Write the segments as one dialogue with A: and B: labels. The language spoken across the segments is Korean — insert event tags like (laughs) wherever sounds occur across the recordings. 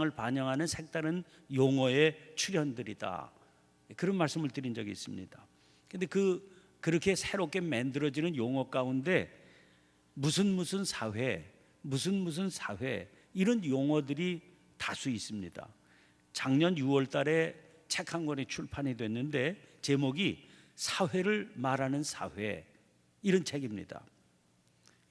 A: 세상을 반영하는 색다른 용어의 출현들이다. 그런 말씀을 드린 적이 있습니다. 근데 그 그렇게 새롭게 만들어지는 용어 가운데 무슨 무슨 사회, 무슨 무슨 사회 이런 용어들이 다수 있습니다. 작년 6월 달에 책 한 권이 출판이 됐는데 제목이 사회를 말하는 사회 이런 책입니다.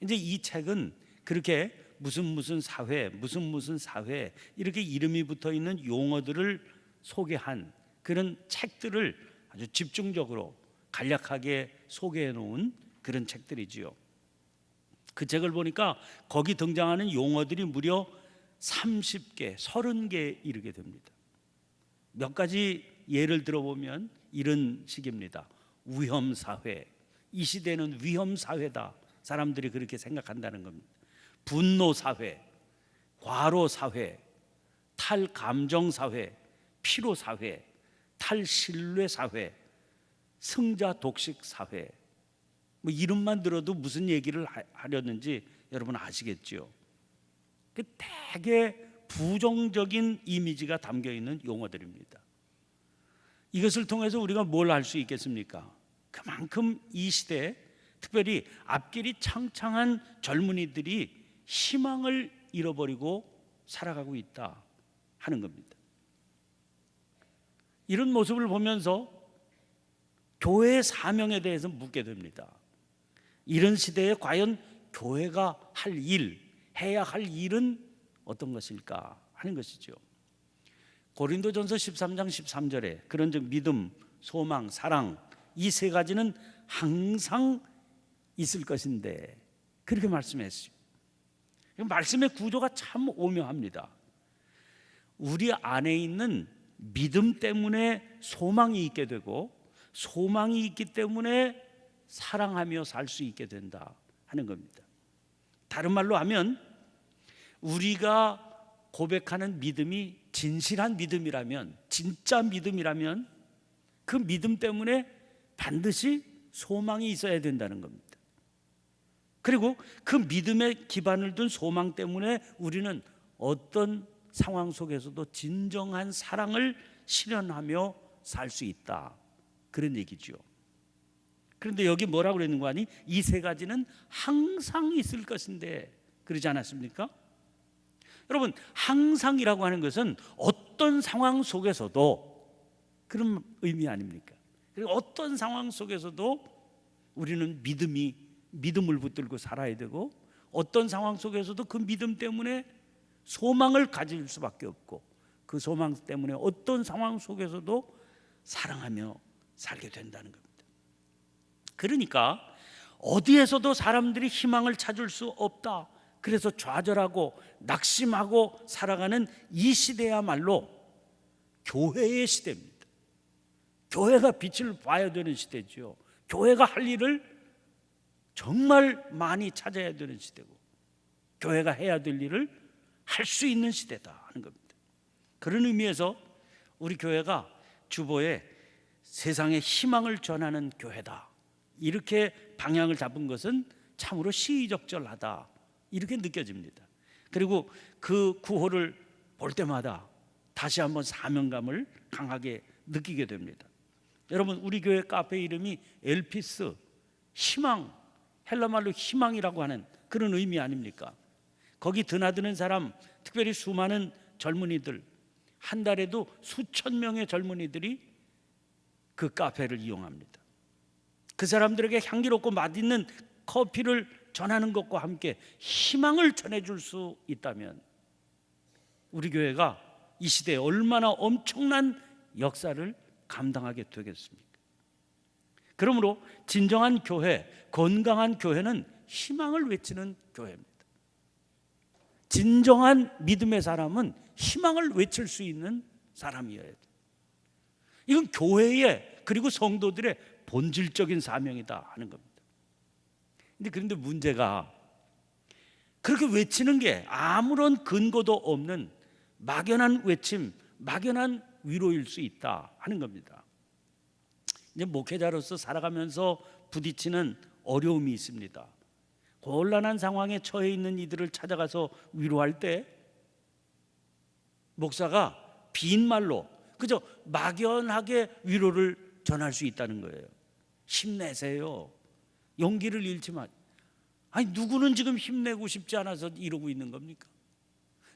A: 이제 이 책은 그렇게 무슨 무슨 사회, 무슨 무슨 사회 이렇게 이름이 붙어 있는 용어들을 소개한 그런 책들을 아주 집중적으로 간략하게 소개해 놓은 그런 책들이지요. 그 책을 보니까 거기 등장하는 용어들이 무려 30개, 30개에 이르게 됩니다. 몇 가지 예를 들어보면 이런 식입니다. 위험 사회. 이 시대는 위험 사회다. 사람들이 그렇게 생각한다는 겁니다. 분노 사회, 과로 사회, 탈감정 사회, 피로 사회, 탈신뢰 사회, 승자 독식 사회. 뭐 이름만 들어도 무슨 얘기를 하- 하려는지 여러분 아시겠지요? 그 되게 부정적인 이미지가 담겨 있는 용어들입니다. 이것을 통해서 우리가 뭘 알 수 있겠습니까? 그만큼 이 시대에 특별히 앞길이 창창한 젊은이들이 희망을 잃어버리고 살아가고 있다 하는 겁니다. 이런 모습을 보면서 교회의 사명에 대해서 묻게 됩니다. 이런 시대에 과연 교회가 할 일, 해야 할 일은 어떤 것일까 하는 것이죠. 고린도전서 13장 13절에 그런즉 믿음, 소망, 사랑 이 세 가지는 항상 있을 것인데 그렇게 말씀했어요. 말씀의 구조가 참 오묘합니다. 우리 안에 있는 믿음 때문에 소망이 있게 되고 소망이 있기 때문에 사랑하며 살 수 있게 된다 하는 겁니다. 다른 말로 하면 우리가 고백하는 믿음이 진실한 믿음이라면 진짜 믿음이라면 그 믿음 때문에 반드시 소망이 있어야 된다는 겁니다. 그리고 그 믿음에 기반을 둔 소망 때문에 우리는 어떤 상황 속에서도 진정한 사랑을 실현하며 살 수 있다. 그런 얘기죠. 그런데 여기 뭐라고 그러는 거 아니? 이 세 가지는 항상 있을 것인데 그러지 않았습니까? 여러분 항상이라고 하는 것은 어떤 상황 속에서도 그런 의미 아닙니까? 그리고 어떤 상황 속에서도 우리는 믿음이 믿음을 붙들고 살아야 되고 어떤 상황 속에서도 그 믿음 때문에 소망을 가질 수밖에 없고 그 소망 때문에 어떤 상황 속에서도 사랑하며 살게 된다는 겁니다. 그러니까 어디에서도 사람들이 희망을 찾을 수 없다. 그래서 좌절하고 낙심하고 살아가는 이 시대야말로 교회의 시대입니다. 교회가 빛을 봐야 되는 시대죠. 교회가 할 일을 정말 많이 찾아야 되는 시대고 교회가 해야 될 일을 할 수 있는 시대다 하는 겁니다. 그런 의미에서 우리 교회가 주보에 세상에 희망을 전하는 교회다. 이렇게 방향을 잡은 것은 참으로 시의적절하다. 이렇게 느껴집니다. 그리고 그 구호를 볼 때마다 다시 한번 사명감을 강하게 느끼게 됩니다. 여러분 우리 교회 카페 이름이 엘피스 희망 헬라말로 희망이라고 하는 그런 의미 아닙니까? 거기 드나드는 사람 특별히 수많은 젊은이들 한 달에도 수천 명의 젊은이들이 그 카페를 이용합니다. 그 사람들에게 향기롭고 맛있는 커피를 전하는 것과 함께 희망을 전해줄 수 있다면 우리 교회가 이 시대에 얼마나 엄청난 역사를 감당하게 되겠습니까? 그러므로 진정한 교회, 건강한 교회는 희망을 외치는 교회입니다. 진정한 믿음의 사람은 희망을 외칠 수 있는 사람이어야 돼. 이건 교회의 그리고 성도들의 본질적인 사명이다 하는 겁니다. 근데 그런데 문제가 그렇게 외치는 게 아무런 근거도 없는 막연한 외침, 막연한 위로일 수 있다 하는 겁니다. 이제 목회자로서 살아가면서 부딪히는 어려움이 있습니다. 곤란한 상황에 처해 있는 이들을 찾아가서 위로할 때 목사가 빈 말로 그저 막연하게 위로를 전할 수 있다는 거예요. 힘내세요. 용기를 잃지 마. 아니 누구는 지금 힘내고 싶지 않아서 이러고 있는 겁니까?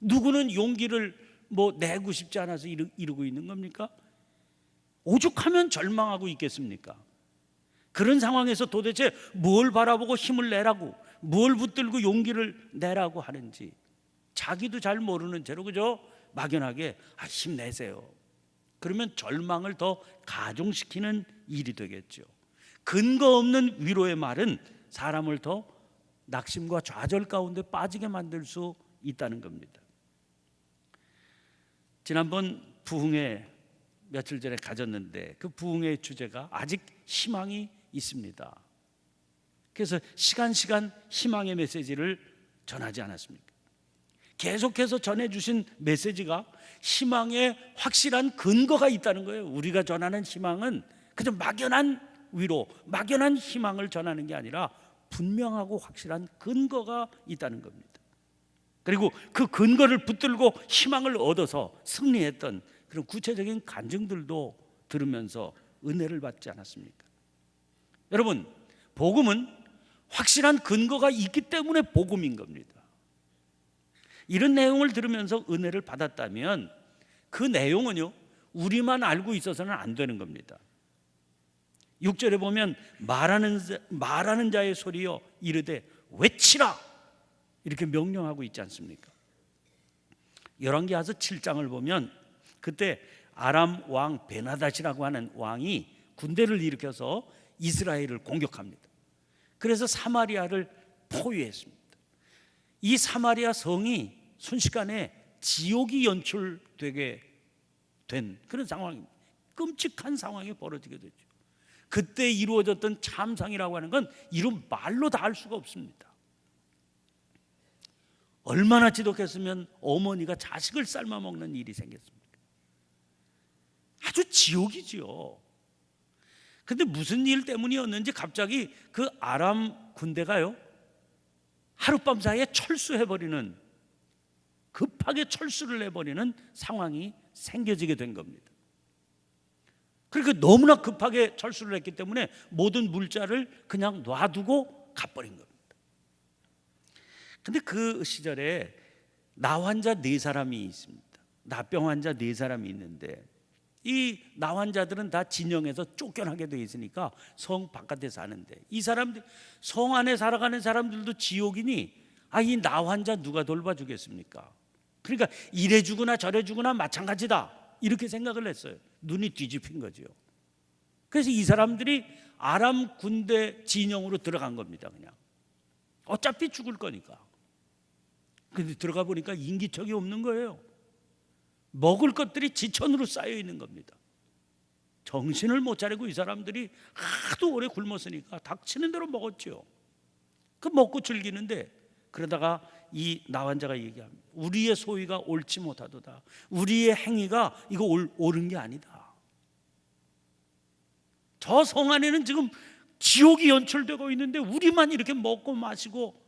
A: 누구는 용기를 뭐 내고 싶지 않아서 이러, 이러고 있는 겁니까? 오죽하면 절망하고 있겠습니까? 그런 상황에서 도대체 뭘 바라보고 힘을 내라고 뭘 붙들고 용기를 내라고 하는지 자기도 잘 모르는 채로 그저 막연하게 아, 힘내세요. 그러면 절망을 더 가중시키는 일이 되겠죠. 근거 없는 위로의 말은 사람을 더 낙심과 좌절 가운데 빠지게 만들 수 있다는 겁니다. 지난번 부흥회 며칠 전에 가졌는데 그 부흥회의 주제가 아직 희망이 있습니다. 그래서 시간 시간 희망의 메시지를 전하지 않았습니까? 계속해서 전해 주신 메시지가 희망의 확실한 근거가 있다는 거예요. 우리가 전하는 희망은 그저 막연한 위로, 막연한 희망을 전하는 게 아니라 분명하고 확실한 근거가 있다는 겁니다. 그리고 그 근거를 붙들고 희망을 얻어서 승리했던 그런 구체적인 간증들도 들으면서 은혜를 받지 않았습니까? 여러분, 복음은 확실한 근거가 있기 때문에 복음인 겁니다. 이런 내용을 들으면서 은혜를 받았다면 그 내용은요, 우리만 알고 있어서는 안 되는 겁니다. 6절에 보면 말하는 자, 말하는 자의 소리여 이르되 외치라 이렇게 명령하고 있지 않습니까? 열왕기하서 7장을 보면 그때 아람 왕 베나다시라고 하는 왕이 군대를 일으켜서 이스라엘을 공격합니다. 그래서 사마리아를 포위했습니다. 이 사마리아 성이 순식간에 지옥이 연출되게 된 그런 상황입니다. 끔찍한 상황이 벌어지게 되죠. 그때 이루어졌던 참상이라고 하는 건 이런 말로 다할 수가 없습니다. 얼마나 지독했으면 어머니가 자식을 삶아 먹는 일이 생겼습니까? 아주 지옥이지요. 근데 무슨 일 때문이었는지 갑자기 그 아람 군대가요 하룻밤 사이에 철수해 버리는 급하게 철수를 해버리는 상황이 생겨지게 된 겁니다. 그러니까 너무나 급하게 철수를 했기 때문에 모든 물자를 그냥 놔두고 가버린 겁니다. 근데 그 시절에 나 환자 네 사람이 있습니다. 나병 환자 네 사람이 있는데 이 나 환자들은 다 진영에서 쫓겨나게 돼 있으니까 성 바깥에 사는데 이 사람들 성 안에 살아가는 사람들도 지옥이니 아 이 나 환자 누가 돌봐주겠습니까? 그러니까 이래 주거나 저래 주거나 마찬가지다 이렇게 생각을 했어요. 눈이 뒤집힌 거죠. 그래서 이 사람들이 아람 군대 진영으로 들어간 겁니다. 그냥 어차피 죽을 거니까. 근데 들어가 보니까 인기척이 없는 거예요. 먹을 것들이 지천으로 쌓여 있는 겁니다. 정신을 못 차리고 이 사람들이 하도 오래 굶었으니까 닥치는 대로 먹었죠. 그 먹고 즐기는데 그러다가 이 나환자가 얘기합니다. 우리의 소위가 옳지 못하도다. 우리의 행위가 이거 옳, 옳은 게 아니다. 저 성 안에는 지금 지옥이 연출되고 있는데 우리만 이렇게 먹고 마시고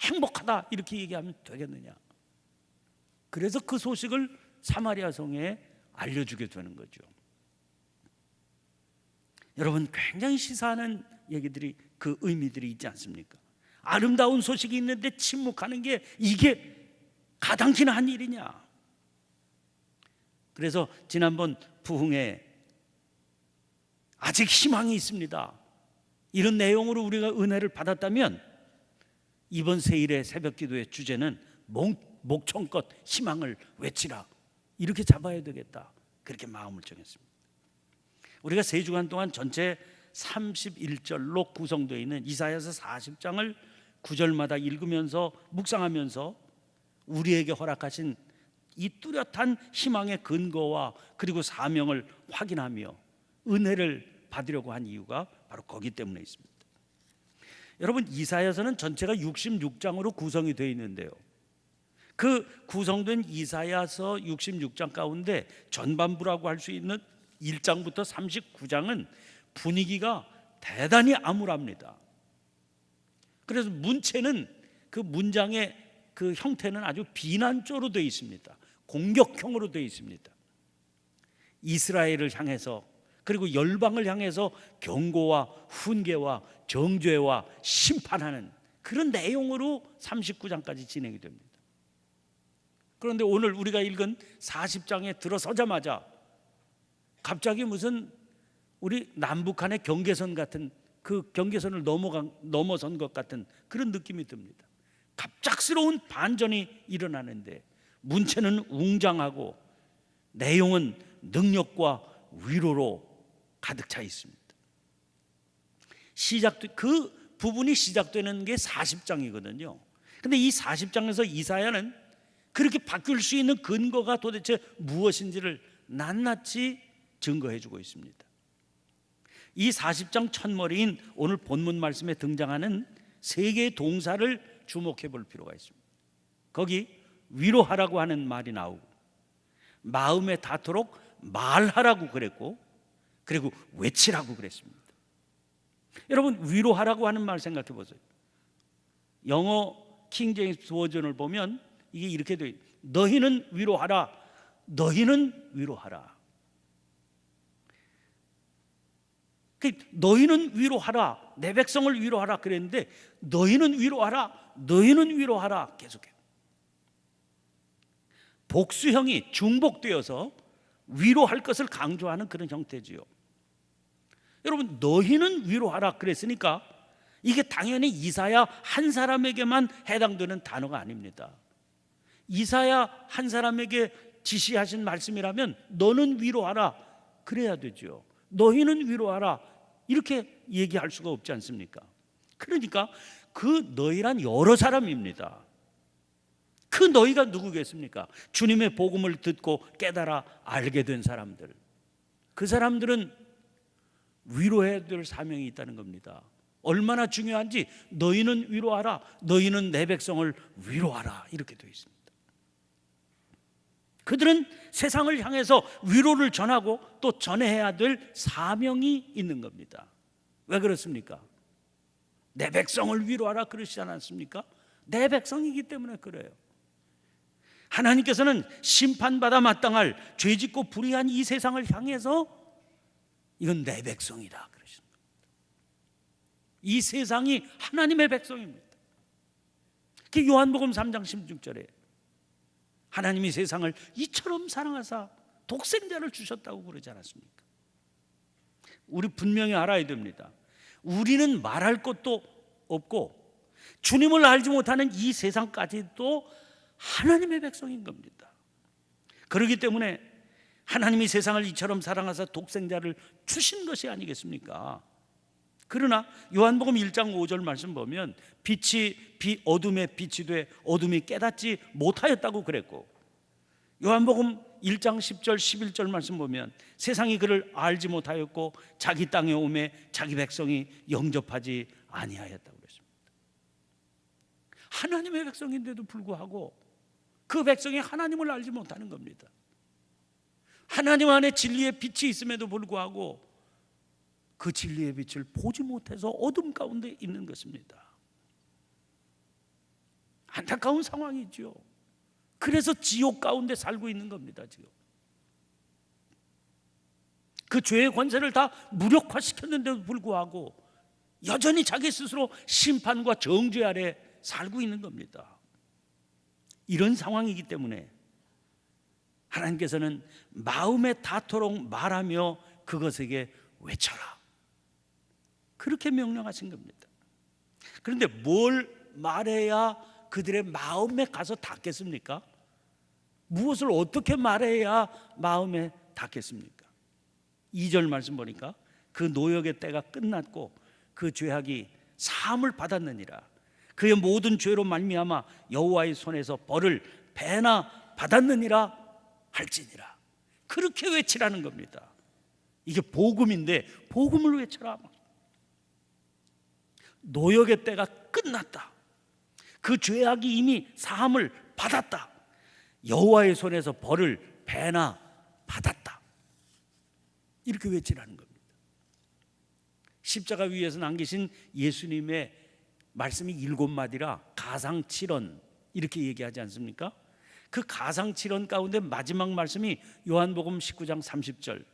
A: 행복하다 이렇게 얘기하면 되겠느냐? 그래서 그 소식을 사마리아 성에 알려주게 되는 거죠. 여러분 굉장히 시사하는 얘기들이 그 의미들이 있지 않습니까? 아름다운 소식이 있는데 침묵하는 게 이게 가당키나 한 일이냐? 그래서 지난번 부흥에 아직 희망이 있습니다. 이런 내용으로 우리가 은혜를 받았다면 이번 세일의 새벽 기도의 주제는 목, 목청껏 희망을 외치라. 이렇게 잡아야 되겠다. 그렇게 마음을 정했습니다. 우리가 세 주간 동안 전체 31절로 구성되어 있는 이사야서 40장을 구절마다 읽으면서 묵상하면서 우리에게 허락하신 이 뚜렷한 희망의 근거와 그리고 사명을 확인하며 은혜를 받으려고 한 이유가 바로 거기 때문에 있습니다. 여러분 이사야서는 전체가 66장으로 구성이 되어 있는데요. 그 구성된 이사야서 66장 가운데 전반부라고 할 수 있는 1장부터 39장은 분위기가 대단히 암울합니다. 그래서 문체는 그 문장의 그 형태는 아주 비난조로 되어 있습니다. 공격형으로 되어 있습니다. 이스라엘을 향해서 그리고 열방을 향해서 경고와 훈계와 정죄와 심판하는 그런 내용으로 39장까지 진행이 됩니다. 그런데 오늘 우리가 읽은 40장에 들어서자마자 갑자기 무슨 우리 남북한의 경계선 같은 그 경계선을 넘어간 넘어선 것 같은 그런 느낌이 듭니다. 갑작스러운 반전이 일어나는데 문체는 웅장하고 내용은 능력과 위로로 가득 차 있습니다. 시작 그 부분이 시작되는 게 40장이거든요. 근데 이 40장에서 이사야는 그렇게 바뀔 수 있는 근거가 도대체 무엇인지를 낱낱이 증거해 주고 있습니다. 이 40장 첫머리인 오늘 본문 말씀에 등장하는 세 개의 동사를 주목해 볼 필요가 있습니다. 거기 위로하라고 하는 말이 나오고 마음에 닿도록 말하라고 그랬고 그리고 외치라고 그랬습니다. 여러분 위로하라고 하는 말 생각해 보세요. 영어 킹제임스 버전을 보면 이게 이렇게 돼 있- 너희는 위로하라. 너희는 위로하라. 그 너희는 위로하라. 내 백성을 위로하라 그랬는데 너희는 위로하라. 너희는 위로하라 계속해요. 복수형이 중복되어서 위로할 것을 강조하는 그런 형태지요. 여러분 너희는 위로하라 그랬으니까 이게 당연히 이사야 한 사람에게만 해당되는 단어가 아닙니다. 이사야 한 사람에게 지시하신 말씀이라면 너는 위로하라 그래야 되죠. 너희는 위로하라 이렇게 얘기할 수가 없지 않습니까? 그러니까 그 너희란 여러 사람입니다. 그 너희가 누구겠습니까? 주님의 복음을 듣고 깨달아 알게 된 사람들. 그 사람들은 위로해야 될 사명이 있다는 겁니다. 얼마나 중요한지 너희는 위로하라. 너희는 내 백성을 위로하라. 이렇게 되어 있습니다. 그들은 세상을 향해서 위로를 전하고 또 전해야 될 사명이 있는 겁니다. 왜 그렇습니까? 내 백성을 위로하라 그러시지 않았습니까? 내 백성이기 때문에 그래요. 하나님께서는 심판받아 마땅할 죄짓고 불의한 이 세상을 향해서 이건 내 백성이다 그러시는 겁니다. 이 세상이 하나님의 백성입니다. 그 요한복음 3장 16절에 하나님이 세상을 이처럼 사랑하사 독생자를 주셨다고 그러지 않았습니까? 우리 분명히 알아야 됩니다. 우리는 말할 것도 없고 주님을 알지 못하는 이 세상까지도 하나님의 백성인 겁니다. 그렇기 때문에 하나님이 세상을 이처럼 사랑하사 독생자를 주신 것이 아니겠습니까? 그러나 요한복음 1장 5절 말씀 보면 빛이 비 어둠에 빛이 돼 어둠이 깨닫지 못하였다고 그랬고 요한복음 1장 10절 11절 말씀 보면 세상이 그를 알지 못하였고 자기 땅에 오매 자기 백성이 영접하지 아니하였다고 그랬습니다. 하나님의 백성인데도 불구하고 그 백성이 하나님을 알지 못하는 겁니다. 하나님 안에 진리의 빛이 있음에도 불구하고 그 진리의 빛을 보지 못해서 어둠 가운데 있는 것입니다. 안타까운 상황이죠. 그래서 지옥 가운데 살고 있는 겁니다, 지금. 그 죄의 권세를 다 무력화시켰는데도 불구하고 여전히 자기 스스로 심판과 정죄 아래 살고 있는 겁니다. 이런 상황이기 때문에 하나님께서는 마음에 닿도록 말하며 그것에게 외쳐라. 그렇게 명령하신 겁니다. 그런데 뭘 말해야 그들의 마음에 가서 닿겠습니까? 무엇을 어떻게 말해야 마음에 닿겠습니까? 2절 말씀 보니까 그 노역의 때가 끝났고 그 죄악이 사함을 받았느니라. 그의 모든 죄로 말미암아 여호와의 손에서 벌을 배나 받았느니라 할지니라. 그렇게 외치라는 겁니다. 이게 복음인데 복음을 외쳐라. 노역의 때가 끝났다. 그 죄악이 이미 사함을 받았다. 여호와의 손에서 벌을 배나 받았다. 이렇게 외치라는 겁니다. 십자가 위에서 남기신 예수님의 말씀이 일곱 마디라 가상 칠언 이렇게 얘기하지 않습니까? 그 가상 칠언 가운데 마지막 말씀이 요한복음 19장 30절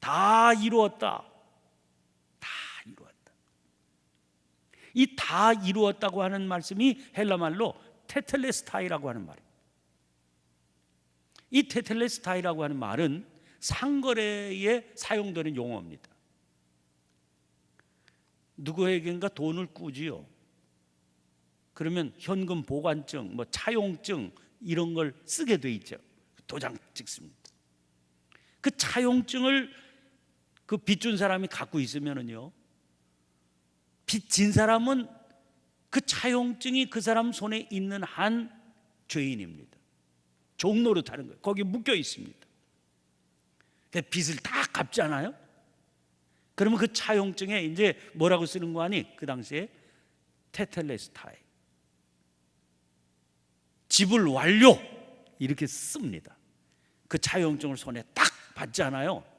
A: 다 이루었다. 다 이루었다. 이 다 이루었다고 하는 말씀이 헬라 말로 테텔레스타이라고 하는 말입니다. 이 테텔레스타이라고 하는 말은 상거래에 사용되는 용어입니다. 누구에겐가 돈을 꾸지요. 그러면 현금 보관증, 뭐 차용증 이런 걸 쓰게 돼 있죠. 도장 찍습니다. 그 차용증을 그 빚준 사람이 갖고 있으면은요. 빚진 사람은 그 차용증이 그 사람 손에 있는 한 죄인입니다. 종로로 타는 거예요. 거기 묶여 있습니다. 그 빚을 다 갚잖아요. 그러면 그 차용증에 이제 뭐라고 쓰는 거 아니? 그 당시에 테텔레스타이 지불 완료 이렇게 씁니다. 그 차용증을 손에 딱 받잖아요.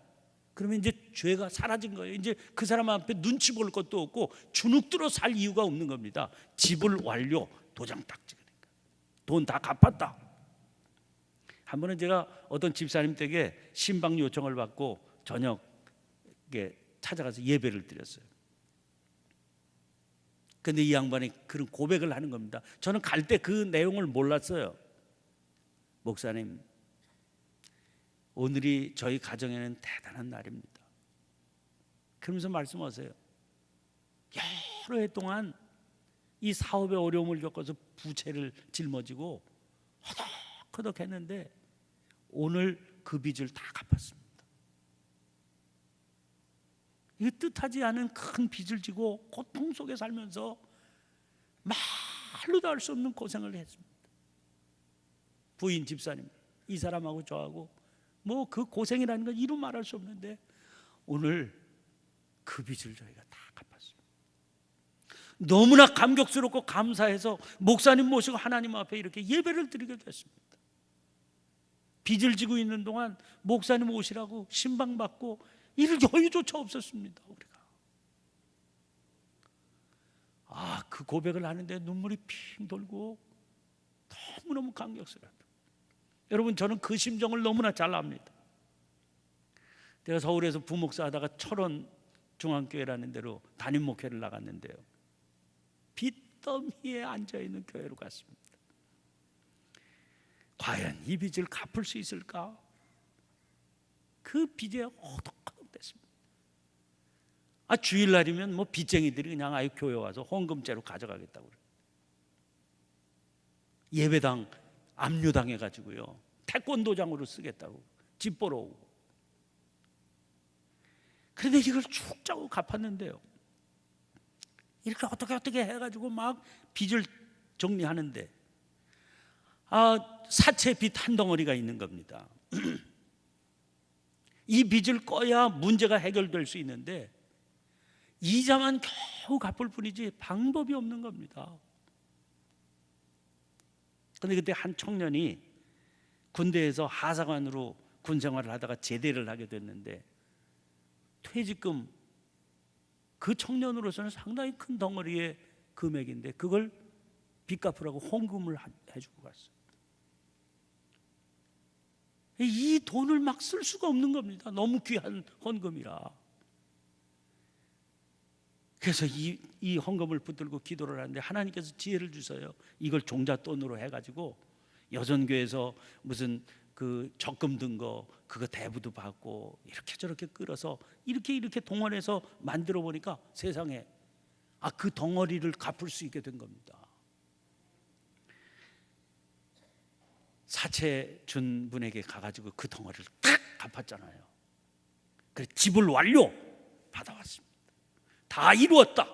A: 그러면 이제 죄가 사라진 거예요. 이제 그 사람 앞에 눈치 볼 것도 없고 주눅들어 살 이유가 없는 겁니다. 지불 완료 도장 딱 찍으니까 돈 다 갚았다. 한 번은 제가 어떤 집사님 댁에 신방 요청을 받고 저녁에 찾아가서 예배를 드렸어요. 근데 이 양반이 그런 고백을 하는 겁니다. 저는 갈 때 그 내용을 몰랐어요. 목사님, 오늘이 저희 가정에는 대단한 날입니다. 그러면서 말씀하세요. 여러 해 동안 이 사업에 어려움을 겪어서 부채를 짊어지고 허덕허덕 했는데 오늘 그 빚을 다 갚았습니다. 이 뜻하지 않은 큰 빚을 지고 고통 속에 살면서 말로도 할 수 없는 고생을 했습니다. 부인 집사님 이 사람하고 저하고 뭐 그 고생이라는 건 이루 말할 수 없는데 오늘 그 빚을 저희가 다 갚았습니다. 너무나 감격스럽고 감사해서 목사님 모시고 하나님 앞에 이렇게 예배를 드리게 됐습니다. 빚을 지고 있는 동안 목사님 오시라고 신방 받고 이럴 여유조차 없었습니다. 우리가 아 그 고백을 하는데 눈물이 핑 돌고 너무 너무 감격스럽다. 여러분 저는 그 심정을 너무나 잘 압니다. 제가 서울에서 부목사 하다가 철원 중앙교회라는 데로 담임 목회를 나갔는데요. 빚더미에 앉아 있는 교회로 갔습니다. 과연 이 빚을 갚을 수 있을까? 그 빚에 허덕허덕댔습니다. 아 주일날이면 뭐 빚쟁이들이 그냥 아예 교회 와서 헌금죄로 가져가겠다고 그래요. 예배당 압류당해 가지고요. 태권도장으로 쓰겠다고 집 보러 오고. 그런데 이걸 쭉 짜고 갚았는데요. 이렇게 어떻게 어떻게 해가지고 막 빚을 정리하는데 아 사채 빚 한 덩어리가 있는 겁니다. (clears throat) 이 빚을 꺼야 문제가 해결될 수 있는데 이자만 겨우 갚을 뿐이지 방법이 없는 겁니다. 그런데 그때 한 청년이 군대에서 하사관으로 군 생활을 하다가 제대를 하게 됐는데 퇴직금 그 청년으로서는 상당히 큰 덩어리의 금액인데 그걸 빚 갚으라고 헌금을 해주고 갔어요. 이 돈을 막 쓸 수가 없는 겁니다. 너무 귀한 헌금이라. 그래서 이, 이 헌금을 붙들고 기도를 하는데 하나님께서 지혜를 주셔요. 이걸 종잣돈으로 해가지고 여전교에서 무슨 그 적금 든 거 그거 대부도 받고 이렇게 저렇게 끌어서 이렇게 이렇게 동원해서 만들어 보니까 세상에 아 그 덩어리를 갚을 수 있게 된 겁니다. 사채 준 분에게 가가지고 그 덩어리를 탁 갚았잖아요. 그래 집을 완료 받아왔습니다. 다 이루었다.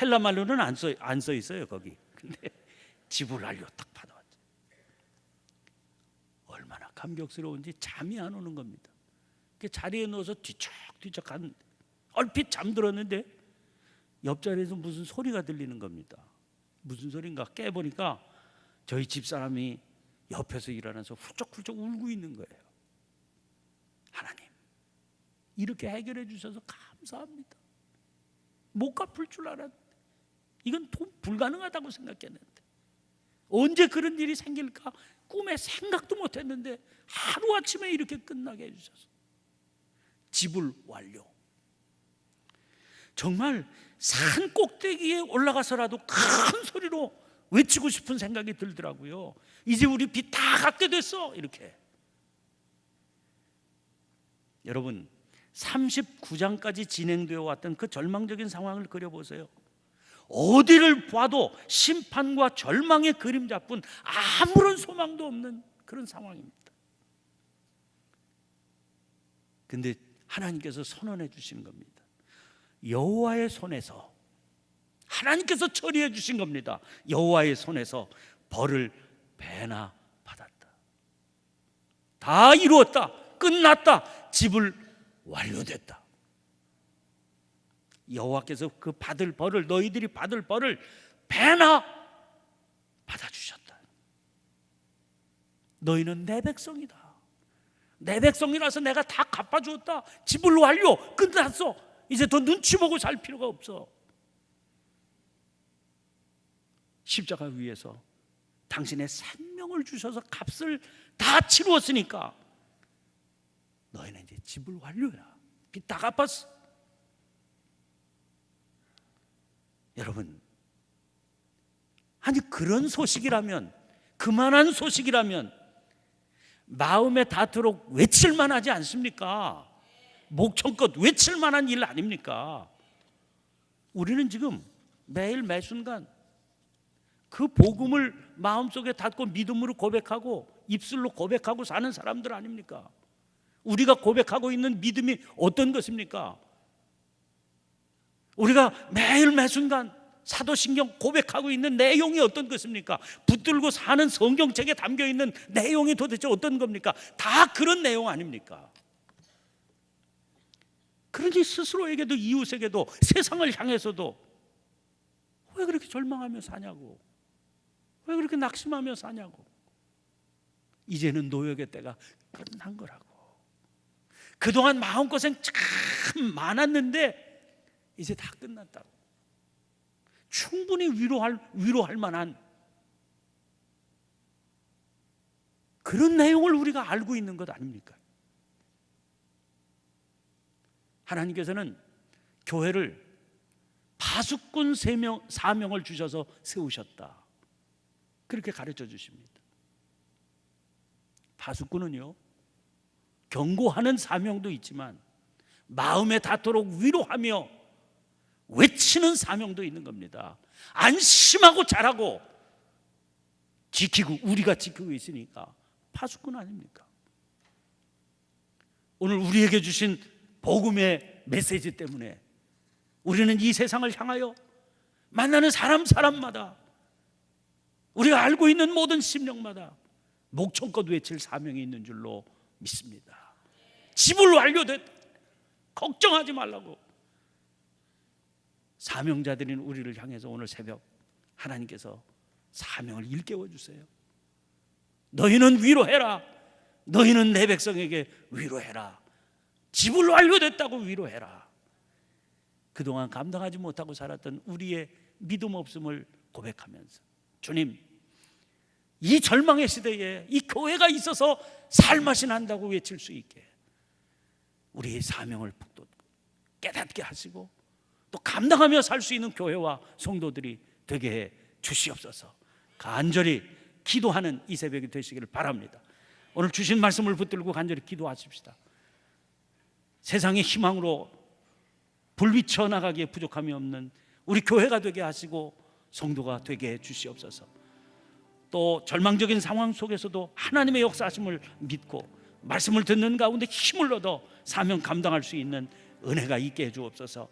A: 헬라 말로는 안 써 안 써 있어요 거기. 근데 (laughs) 집을 완료 딱 받아왔죠. 얼마나 감격스러운지 잠이 안 오는 겁니다. 그 자리에 누워서 뒤척뒤척 한 얼핏 잠들었는데 옆자리에서 무슨 소리가 들리는 겁니다. 무슨 소린가 깨보니까 저희 집사람이 옆에서 일어나서 훌쩍훌쩍 울고 있는 거예요. 하나님, 이렇게 해결해 주셔서 감사합니다. 못 갚을 줄 알았는데, 이건 돈 불가능하다고 생각했는데, 언제 그런 일이 생길까 꿈에 생각도 못했는데 하루 아침에 이렇게 끝나게 해주셔서 지불 완료. 정말 산 꼭대기에 올라가서라도 큰 소리로 외치고 싶은 생각이 들더라고요. 이제 우리 빚 다 갚게 됐어 이렇게. 여러분 39장까지 진행되어 왔던 그 절망적인 상황을 그려보세요. 어디를 봐도 심판과 절망의 그림자뿐 아무런 소망도 없는 그런 상황입니다. 근데 하나님께서 선언해 주신 겁니다. 여호와의 손에서 하나님께서 처리해 주신 겁니다. 여호와의 손에서 벌을 배나 받았다. 다 이루었다. 끝났다. 집을 완료됐다. 여호와께서 그 받을 벌을 너희들이 받을 벌을 배나 받아 주셨다. 너희는 내 백성이다. 내 백성이라서 내가 다 갚아 주었다. 집을 완료. 끝났어. 이제 더 눈치 보고 살 필요가 없어. 십자가 위에서 당신의 생명을 주셔서 값을 다 치루었으니까 너희는 이제 집을 완료야. 빚 다 갚았어. 여러분, 아니 그런 소식이라면 그만한 소식이라면 마음에 닿도록 외칠만 하지 않습니까? 목청껏 외칠만 한일 아닙니까? 우리는 지금 매일 매순간 그 복음을 마음속에 닫고 믿음으로 고백하고 입술로 고백하고 사는 사람들 아닙니까? 우리가 고백하고 있는 믿음이 어떤 것입니까? 우리가 매일 매순간 사도신경 고백하고 있는 내용이 어떤 것입니까? 붙들고 사는 성경책에 담겨 있는 내용이 도대체 어떤 겁니까? 다 그런 내용 아닙니까? 그러니 스스로에게도 이웃에게도 세상을 향해서도 왜 그렇게 절망하며 사냐고. 왜 그렇게 낙심하며 사냐고. 이제는 노역의 때가 끝난 거라고. 그동안 마음고생 참 많았는데 이제 다 끝났다고. 충분히 위로할 위로할 만한 그런 내용을 우리가 알고 있는 것 아닙니까? 하나님께서는 교회를 파수꾼 세명 사명을 주셔서 세우셨다. 그렇게 가르쳐 주십니다. 파수꾼은요 경고하는 사명도 있지만 마음에 닿도록 위로하며 외치는 사명도 있는 겁니다. 안심하고 잘하고 지키고 우리가 지키고 있으니까 파수꾼 아닙니까? 오늘 우리에게 주신 복음의 메시지 때문에 우리는 이 세상을 향하여 만나는 사람 사람마다 우리가 알고 있는 모든 심령마다 목청껏 외칠 사명이 있는 줄로 믿습니다. 집을 완료됐. 걱정하지 말라고. 사명자들인 우리를 향해서 오늘 새벽 하나님께서 사명을 일깨워 주세요. 너희는 위로해라. 너희는 내 백성에게 위로해라. 집을 완료됐다고 위로해라. 그동안 감당하지 못하고 살았던 우리의 믿음 없음을 고백하면서 주님 이 절망의 시대에 이 교회가 있어서 살맛이 난다고 외칠 수 있게 우리의 사명을 또 깨닫게 하시고 또 감당하며 살 수 있는 교회와 성도들이 되게 해 주시옵소서. 간절히 기도하는 이 새벽이 되시기를 바랍니다. 오늘 주신 말씀을 붙들고 간절히 기도하십시다. 세상의 희망으로 불비쳐 나가기에 부족함이 없는 우리 교회가 되게 하시고 성도가 되게 해 주시옵소서. 또 절망적인 상황 속에서도 하나님의 역사하심을 믿고 말씀을 듣는 가운데 힘을 얻어 사명 감당할 수 있는 은혜가 있게 해 주옵소서.